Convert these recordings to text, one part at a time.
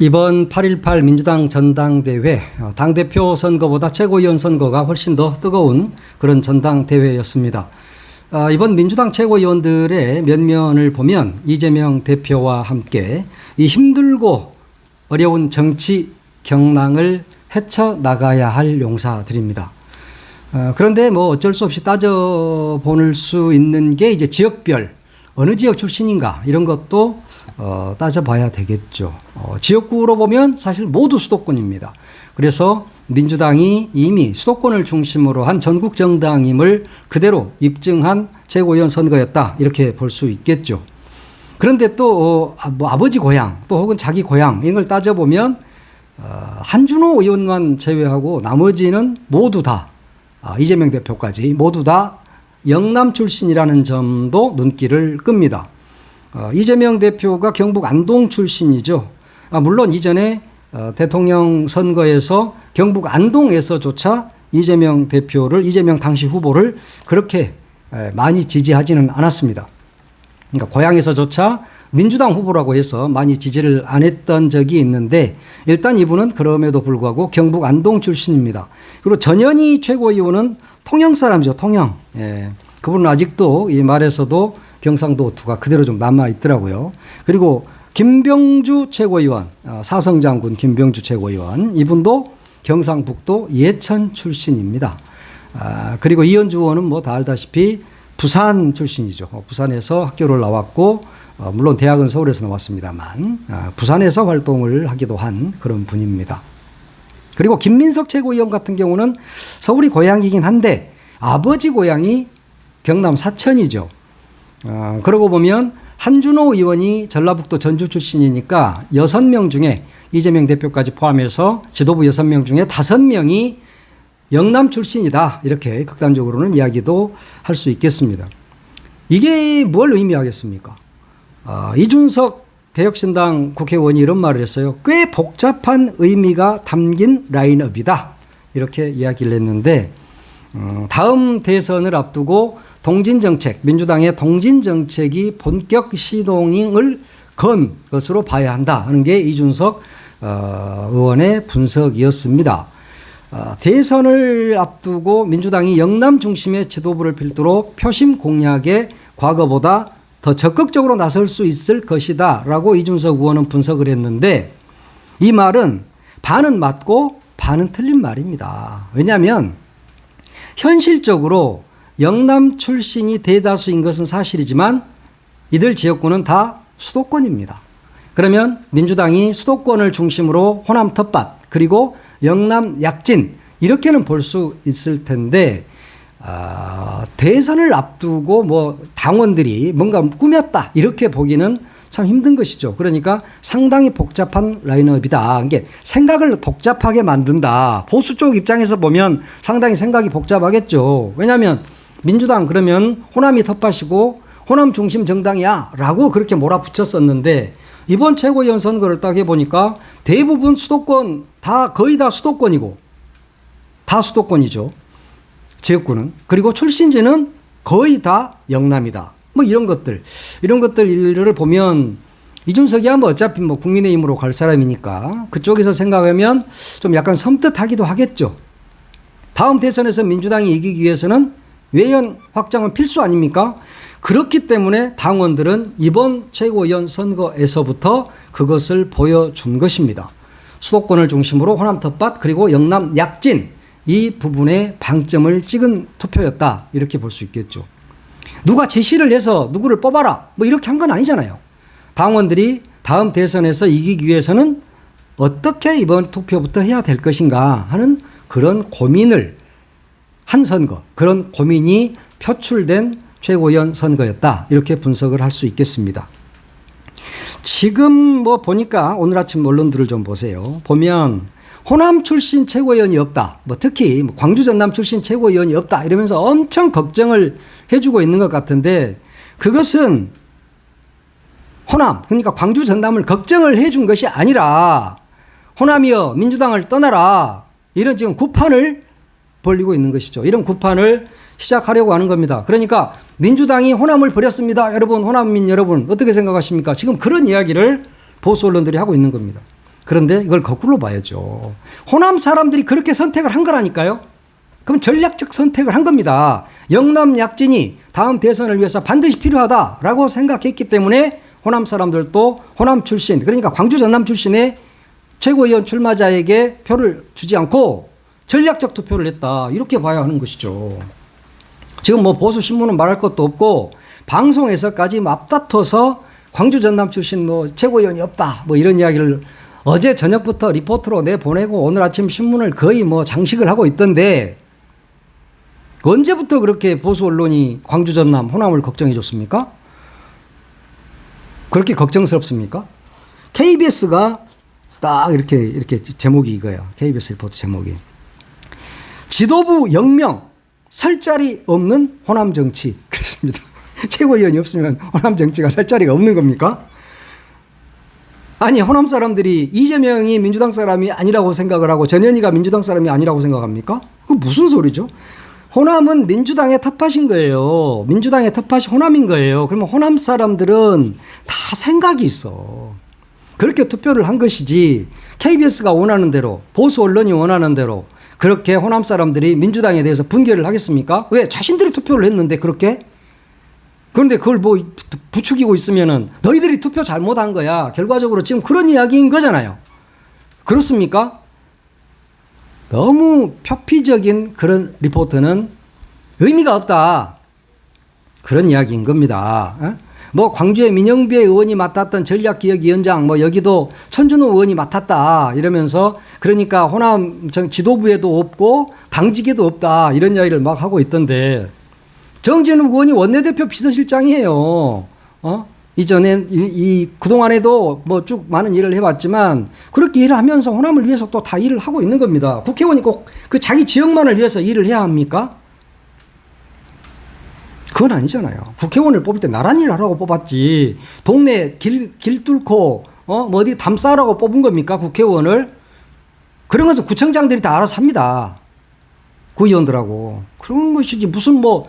이번 8.18 민주당 전당대회 어, 당대표 선거보다 최고위원 선거가 훨씬 더 뜨거운 그런 전당대회였습니다. 아, 이번 민주당 최고위원들의 면면을 보면 이재명 대표와 함께 이 힘들고 어려운 정치 경랑을 헤쳐 나가야 할 용사들입니다. 어, 그런데 뭐 어쩔 수 없이 따져 보낼 수 있는 게 이제 지역별 어느 지역 출신인가 이런 것도 어, 따져봐야 되겠죠. 어, 지역구로 보면 사실 모두 수도권입니다. 그래서 민주당이 이미 수도권을 중심으로 한 전국 정당임을 그대로 입증한 최고위원 선거였다 이렇게 볼 수 있겠죠. 그런데 또 어, 뭐 아버지 고향 또 혹은 자기 고향 이런 걸 따져보면 어, 한준호 의원만 제외하고 나머지는 모두 다 아, 이재명 대표까지 모두 다 영남 출신이라는 점도 눈길을 끕니다. 어, 이재명 대표가 경북 안동 출신이죠. 아, 물론 이전에 어, 대통령 선거에서 경북 안동에서조차 이재명 대표를 이재명 당시 후보를 그렇게 에, 많이 지지하지는 않았습니다. 그러니까 고향에서조차 민주당 후보라고 해서 많이 지지를 안 했던 적이 있는데 일단 이분은 그럼에도 불구하고 경북 안동 출신입니다. 그리고 전현희 최고위원은 통영 사람이죠. 통영. 예. 그분은 아직도 이 말에서도 경상도 투가 그대로 좀 남아 있더라고요. 그리고 김병주 최고위원, 어, 사성장군 김병주 최고위원 이분도 경상북도 예천 출신입니다. 아, 그리고 이현주 의원은 뭐 다 알다시피 부산 출신이죠. 어, 부산에서 학교를 나왔고 어, 물론 대학은 서울에서 나왔습니다만 아, 부산에서 활동을 하기도 한 그런 분입니다. 그리고 김민석 최고위원 같은 경우는 서울이 고향이긴 한데 아버지 고향이 경남 사천이죠. 어, 그러고 보면 한준호 의원이 전라북도 전주 출신이니까 여섯 명 중에 이재명 대표까지 포함해서 지도부 여섯 명 중에 다섯 명이 영남 출신이다. 이렇게 극단적으로는 이야기도 할 수 있겠습니다. 이게 뭘 의미하겠습니까? 아, 이준석 개혁신당 국회의원이 이런 말을 했어요. 꽤 복잡한 의미가 담긴 라인업이다. 이렇게 이야기를 했는데, 음, 다음 대선을 앞두고 동진 정책, 민주당의 동진 정책이 본격 시동을 건 것으로 봐야 한다 하는 게 이준석 어, 의원의 분석이었습니다. 어, 대선을 앞두고 민주당이 영남 중심의 지도부를 필두로 표심 공략에 과거보다 더 적극적으로 나설 수 있을 것이다 라고 이준석 의원은 분석을 했는데 이 말은 반은 맞고 반은 틀린 말입니다. 왜냐하면 현실적으로 영남 출신이 대다수인 것은 사실이지만 이들 지역구는 다 수도권입니다. 그러면 민주당이 수도권을 중심으로 호남 텃밭 그리고 영남 약진 이렇게는 볼 수 있을 텐데 아, 대선을 앞두고 뭐 당원들이 뭔가 꾸몄다 이렇게 보기는 참 힘든 것이죠. 그러니까 상당히 복잡한 라인업이다. 이게 생각을 복잡하게 만든다. 보수 쪽 입장에서 보면 상당히 생각이 복잡하겠죠. 왜냐하면 민주당 그러면 호남이 텃밭이고 호남 중심 정당이야라고 그렇게 몰아붙였었는데 이번 최고위원 선거를 딱 해보니까 대부분 수도권 다 거의 다 수도권이고 다 수도권이죠. 지역구는 그리고 출신지는 거의 다 영남이다. 뭐 이런 것들 이런 것들을 보면 이준석이야 뭐 어차피 뭐 국민의힘으로 갈 사람이니까 그쪽에서 생각하면 좀 약간 섬뜩하기도 하겠죠. 다음 대선에서 민주당이 이기기 위해서는 외연 확장은 필수 아닙니까? 그렇기 때문에 당원들은 이번 최고위원 선거에서부터 그것을 보여준 것입니다. 수도권을 중심으로 호남 텃밭 그리고 영남 약진 이 부분에 방점을 찍은 투표였다 이렇게 볼 수 있겠죠. 누가 제시를 해서 누구를 뽑아라 뭐 이렇게 한 건 아니잖아요. 당원들이 다음 대선에서 이기기 위해서는 어떻게 이번 투표부터 해야 될 것인가 하는 그런 고민을 한 선거 그런 고민이 표출된 최고위원 선거였다 이렇게 분석을 할 수 있겠습니다. 지금 뭐 보니까 오늘 아침 언론들을 좀 보세요. 보면 호남 출신 최고위원이 없다. 뭐 특히 뭐 광주 전남 출신 최고위원이 없다. 이러면서 엄청 걱정을 해주고 있는 것 같은데 그것은 호남 그러니까 광주 전남을 걱정을 해준 것이 아니라 호남이여 민주당을 떠나라 이런 지금 구판을 벌리고 있는 것이죠. 이런 구판을 시작하려고 하는 겁니다. 그러니까 민주당이 호남을 버렸습니다. 여러분, 호남민 여러분, 어떻게 생각하십니까? 지금 그런 이야기를 보수 언론들이 하고 있는 겁니다. 그런데 이걸 거꾸로 봐야죠. 호남 사람들이 그렇게 선택을 한 거라니까요. 그럼 전략적 선택을 한 겁니다. 영남 약진이 다음 대선을 위해서 반드시 필요하다라고 생각했기 때문에 호남 사람들도 호남 출신, 그러니까 광주 전남 출신의 최고위원 출마자에게 표를 주지 않고 전략적 투표를 했다. 이렇게 봐야 하는 것이죠. 지금 뭐 보수 신문은 말할 것도 없고 방송에서까지 앞다퉈서 광주 전남 출신 뭐 최고위원이 없다. 뭐 이런 이야기를 어제 저녁부터 리포트로 내보내고 오늘 아침 신문을 거의 뭐 장식을 하고 있던데 언제부터 그렇게 보수 언론이 광주 전남 호남을 걱정해 줬습니까? 그렇게 걱정스럽습니까? KBS가 딱 이렇게 이렇게 제목이 이거야. KBS 리포트 제목이. 지도부 영명 설 자리 없는 호남 정치 그랬습니다. 최고위원이 없으면 호남 정치가 설 자리가 없는 겁니까? 아니 호남 사람들이 이재명이 민주당 사람이 아니라고 생각을 하고 전현희가 민주당 사람이 아니라고 생각합니까? 그 무슨 소리죠? 호남은 민주당의 텃밭인 거예요. 민주당의 텃밭이 호남인 거예요. 그러면 호남 사람들은 다 생각이 있어. 그렇게 투표를 한 것이지 KBS가 원하는 대로 보수 언론이 원하는 대로 그렇게 호남 사람들이 민주당에 대해서 분개를 하겠습니까? 왜? 자신들이 투표를 했는데 그렇게? 그런데 그걸 뭐 부추기고 있으면은 너희들이 투표 잘못한 거야. 결과적으로 지금 그런 이야기인 거잖아요. 그렇습니까? 너무 표피적인 그런 리포트는 의미가 없다. 그런 이야기인 겁니다. 어? 뭐 광주의 민영배 의원이 맡았던 전략기획위원장 뭐 여기도 천준호 의원이 맡았다 이러면서 그러니까 호남 지도부에도 없고 당직에도 없다 이런 이야기를 막 하고 있던데 정진우 의원이 원내대표 비서실장이에요. 어? 이전에 이, 이 그동안에도 뭐 쭉 많은 일을 해왔지만 그렇게 일을 하면서 호남을 위해서 또 다 일을 하고 있는 겁니다. 국회의원이 꼭 그 자기 지역만을 위해서 일을 해야 합니까? 그건 아니잖아요. 국회의원을 뽑을 때 나란히 하라고 뽑았지. 동네 길, 길 뚫고, 어, 뭐 어디 담 쌓으라고 뽑은 겁니까? 국회의원을? 그런 것은 구청장들이 다 알아서 합니다. 구의원들하고. 그런 것이지. 무슨 뭐,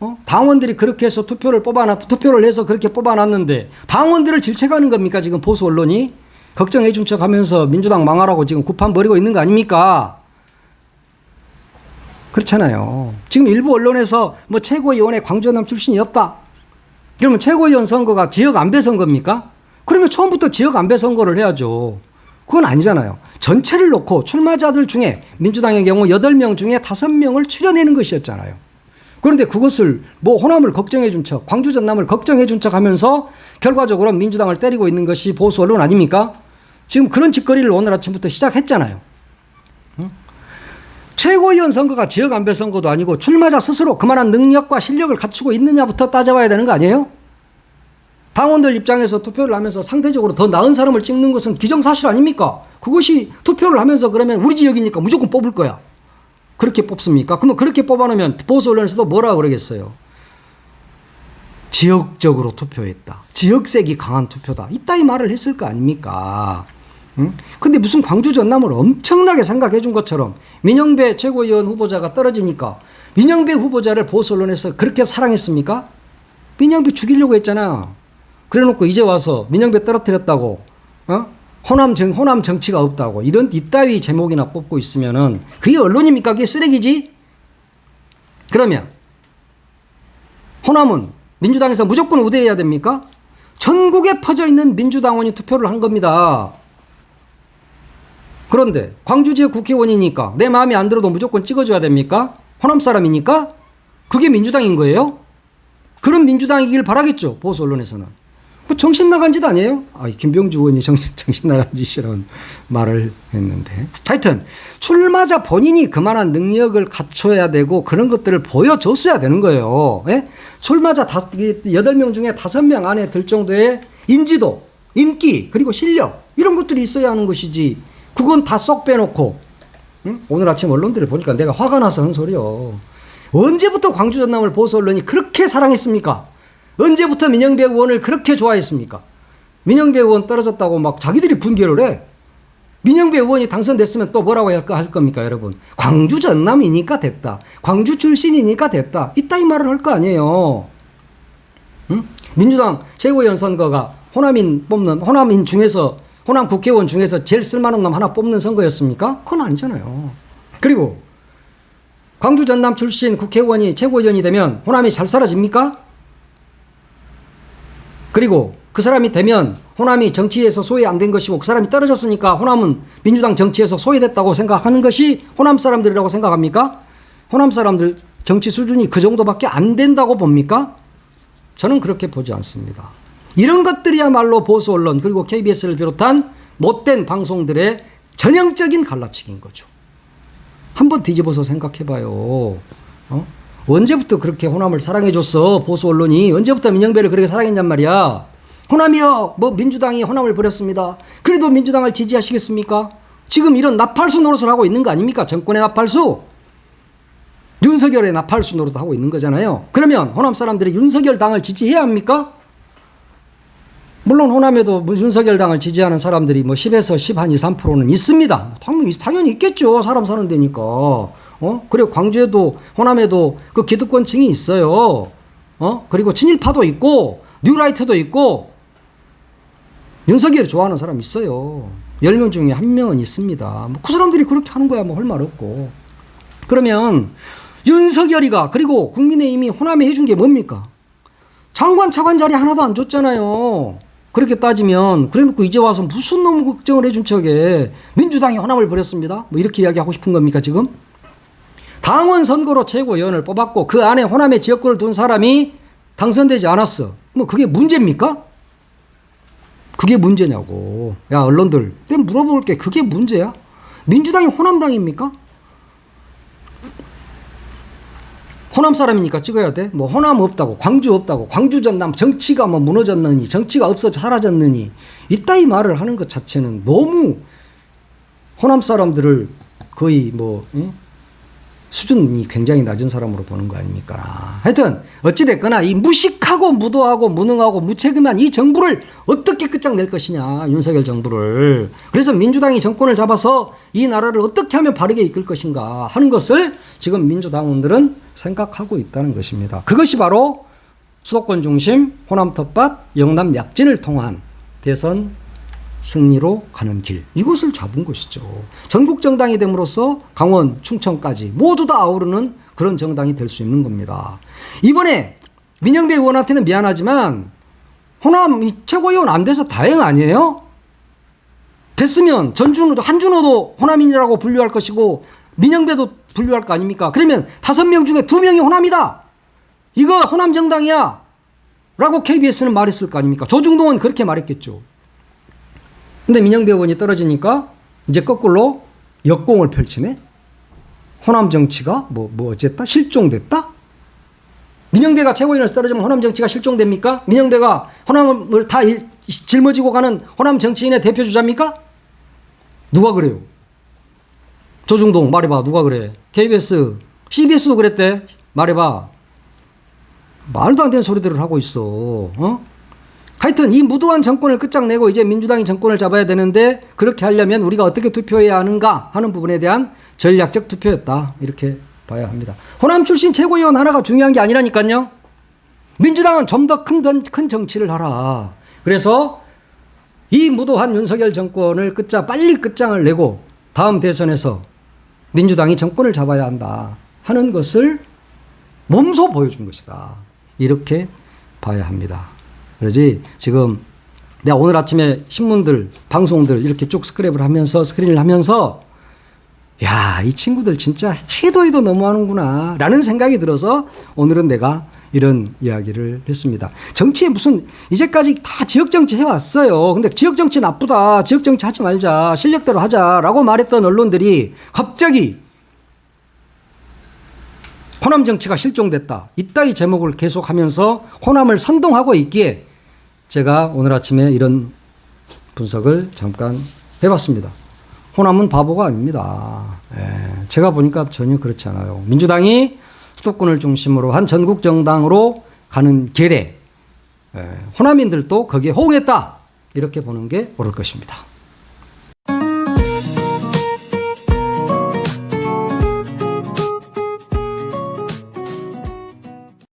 어? 당원들이 그렇게 해서 투표를 뽑아놨, 투표를 해서 그렇게 뽑아놨는데, 당원들을 질책하는 겁니까? 지금 보수 언론이? 걱정해 준 척 하면서 민주당 망하라고 지금 구판 벌이고 있는 거 아닙니까? 그렇잖아요. 지금 일부 언론에서 뭐 최고위원회 광주남 출신이 없다. 그러면 최고위원 선거가 지역 안배 선거입니까? 그러면 처음부터 지역 안배 선거를 해야죠. 그건 아니잖아요. 전체를 놓고 출마자들 중에 민주당의 경우 8명 중에 5명을 추려내는 것이었잖아요. 그런데 그것을 뭐 호남을 걱정해 준 척, 광주 전남을 걱정해 준 척 하면서 결과적으로 민주당을 때리고 있는 것이 보수 언론 아닙니까? 지금 그런 짓거리를 오늘 아침부터 시작했잖아요. 최고위원 선거가 지역 안배 선거도 아니고 출마자 스스로 그만한 능력과 실력을 갖추고 있느냐부터 따져봐야 되는 거 아니에요? 당원들 입장에서 투표를 하면서 상대적으로 더 나은 사람을 찍는 것은 기정사실 아닙니까? 그것이 투표를 하면서 그러면 우리 지역이니까 무조건 뽑을 거야. 그렇게 뽑습니까? 그러면 그렇게 뽑아놓으면 보수 언론에서도 뭐라 그러겠어요? 지역적으로 투표했다. 지역색이 강한 투표다. 이따위 말을 했을 거 아닙니까? 응? 근데 무슨 광주 전남을 엄청나게 생각해 준 것처럼 민영배 최고위원 후보자가 떨어지니까 민영배 후보자를 보수 언론에서 그렇게 사랑했습니까? 민영배 죽이려고 했잖아. 그래 놓고 이제 와서 민영배 떨어뜨렸다고, 어? 호남 정, 호남 정치가 없다고 이런 이따위 제목이나 뽑고 있으면은 그게 언론입니까? 그게 쓰레기지? 그러면 호남은 민주당에서 무조건 우대해야 됩니까? 전국에 퍼져 있는 민주당원이 투표를 한 겁니다. 그런데 광주 지역 국회의원이니까 내 마음에 안 들어도 무조건 찍어줘야 됩니까? 호남 사람이니까? 그게 민주당인 거예요? 그런 민주당이길 바라겠죠. 보수 언론에서는. 뭐 정신 나간 짓 아니에요? 아, 김병주 의원이 정신, 정신 나간 짓이라는 말을 했는데. 하여튼, 출마자 본인이 그만한 능력을 갖춰야 되고 그런 것들을 보여줬어야 되는 거예요. 예? 출마자 다, 8명 중에 5명 안에 들 정도의 인지도, 인기, 그리고 실력, 이런 것들이 있어야 하는 것이지. 그건 다 쏙 빼놓고 응? 오늘 아침 언론들을 보니까 내가 화가 나서 한 소리요. 언제부터 광주 전남을 보수 언론이 그렇게 사랑했습니까? 언제부터 민영배 의원을 그렇게 좋아했습니까? 민영배 의원 떨어졌다고 막 자기들이 분개를 해. 민영배 의원이 당선됐으면 또 뭐라고 할까 할 겁니까, 여러분? 광주 전남이니까 됐다. 광주 출신이니까 됐다. 이따위 말을 할 거 아니에요. 응? 민주당 최고위원 선거가 호남인 뽑는 호남인 중에서 호남 국회의원 중에서 제일 쓸만한 놈 하나 뽑는 선거였습니까? 그건 아니잖아요. 그리고 광주 전남 출신 국회의원이 최고위원이 되면 호남이 잘 사라집니까? 그리고 그 사람이 되면 호남이 정치에서 소외 안 된 것이고 그 사람이 떨어졌으니까 호남은 민주당 정치에서 소외됐다고 생각하는 것이 호남 사람들이라고 생각합니까? 호남 사람들 정치 수준이 그 정도밖에 안 된다고 봅니까? 저는 그렇게 보지 않습니다. 이런 것들이야말로 보수 언론 그리고 KBS를 비롯한 못된 방송들의 전형적인 갈라치기인 거죠. 한번 뒤집어서 생각해봐요. 어? 언제부터 그렇게 호남을 사랑해줬어 보수 언론이 언제부터 민영배를 그렇게 사랑했냔 말이야. 호남이요, 뭐 민주당이 호남을 버렸습니다. 그래도 민주당을 지지하시겠습니까? 지금 이런 나팔수 노릇을 하고 있는 거 아닙니까? 정권의 나팔수. 윤석열의 나팔수 노릇 하고 있는 거잖아요. 그러면 호남 사람들이 윤석열 당을 지지해야 합니까? 물론 호남에도 뭐 윤석열 당을 지지하는 사람들이 뭐 10에서 10 한 2, 3%는 있습니다. 당연히, 당연히 있겠죠. 사람 사는 데니까. 어? 그리고 광주에도 호남에도 그 기득권층이 있어요. 어? 그리고 친일파도 있고 뉴라이트도 있고 윤석열을 좋아하는 사람 있어요. 10명 중에 한 명은 있습니다. 뭐 그 사람들이 그렇게 하는 거야 뭐 할 말 없고. 그러면 윤석열이가 그리고 국민의힘이 호남에 해준 게 뭡니까? 장관 차관 자리 하나도 안 줬잖아요. 그렇게 따지면 그래놓고 이제 와서 무슨 놈 걱정을 해준 척에 민주당이 호남을 버렸습니다. 뭐 이렇게 이야기하고 싶은 겁니까 지금? 당원 선거로 최고위원을 뽑았고 그 안에 호남의 지역구를 둔 사람이 당선되지 않았어. 뭐 그게 문제입니까? 그게 문제냐고. 야 언론들, 내가 물어볼게. 그게 문제야? 민주당이 호남당입니까? 호남 사람이니까 찍어야 돼? 뭐 호남 없다고, 광주 없다고, 광주 전남 정치가 뭐 무너졌느니, 정치가 없어져 사라졌느니 이따위 말을 하는 것 자체는 너무 호남 사람들을 거의 뭐 응? 수준이 굉장히 낮은 사람으로 보는 거 아닙니까? 하여튼 어찌됐거나 이 무식하고 무도하고 무능하고 무책임한 이 정부를 어떻게 끝장낼 것이냐 윤석열 정부를 그래서 민주당이 정권을 잡아서 이 나라를 어떻게 하면 바르게 이끌 것인가 하는 것을 지금 민주당원들은 생각하고 있다는 것입니다. 그것이 바로 수도권 중심 호남 텃밭 영남 약진을 통한 대선 승리로 가는 길 이것을 잡은 것이죠. 전국 정당이 됨으로써 강원, 충청까지 모두 다 아우르는 그런 정당이 될 수 있는 겁니다. 이번에 민영배 의원한테는 미안하지만 호남 최고위원 안 돼서 다행 아니에요? 됐으면 전준호도 한준호도 호남인이라고 분류할 것이고 민영배도 분류할 거 아닙니까? 그러면 다섯 명 중에 두 명이 호남이다. 이거 호남 정당이야. 라고 KBS는 말했을 거 아닙니까? 조중동은 그렇게 말했겠죠. 근데 민영배 의원이 떨어지니까 이제 거꾸로 역공을 펼치네. 호남 정치가 뭐, 뭐 어쨌다? 실종됐다? 민영배가 최고위원에서 떨어지면 호남 정치가 실종됩니까? 민영배가 호남을 다 일- 짊어지고 가는 호남 정치인의 대표 주자입니까? 누가 그래요? 조중동 말해봐 누가 그래? KBS, CBS도 그랬대 말해봐. 말도 안 되는 소리들을 하고 있어. 어? 하여튼 이 무도한 정권을 끝장내고 이제 민주당이 정권을 잡아야 되는데 그렇게 하려면 우리가 어떻게 투표해야 하는가 하는 부분에 대한 전략적 투표였다. 이렇게 봐야 합니다. 호남 출신 최고위원 하나가 중요한 게 아니라니까요. 민주당은 좀 더 큰 큰 정치를 하라. 그래서 이 무도한 윤석열 정권을 끝자 빨리 끝장을 내고 다음 대선에서 민주당이 정권을 잡아야 한다 하는 것을 몸소 보여준 것이다. 이렇게 봐야 합니다. 그러지 지금 내가 오늘 아침에 신문들, 방송들 이렇게 쭉 스크랩을 하면서 스크린을 하면서 야, 이 친구들 진짜 해도 해도 너무하는구나 라는 생각이 들어서 오늘은 내가 이런 이야기를 했습니다. 정치에 무슨 이제까지 다 지역 정치 해왔어요. 근데 지역 정치 나쁘다. 지역 정치 하지 말자. 실력대로 하자라고 말했던 언론들이 갑자기 호남 정치가 실종됐다. 이따위 제목을 계속하면서 호남을 선동하고 있기에 제가 오늘 아침에 이런 분석을 잠깐 해봤습니다. 호남은 바보가 아닙니다. 예, 제가 보니까 전혀 그렇지 않아요. 민주당이 수도권을 중심으로 한 전국 정당으로 가는 길에 예, 호남인들도 거기에 호응했다. 이렇게 보는 게 옳을 것입니다.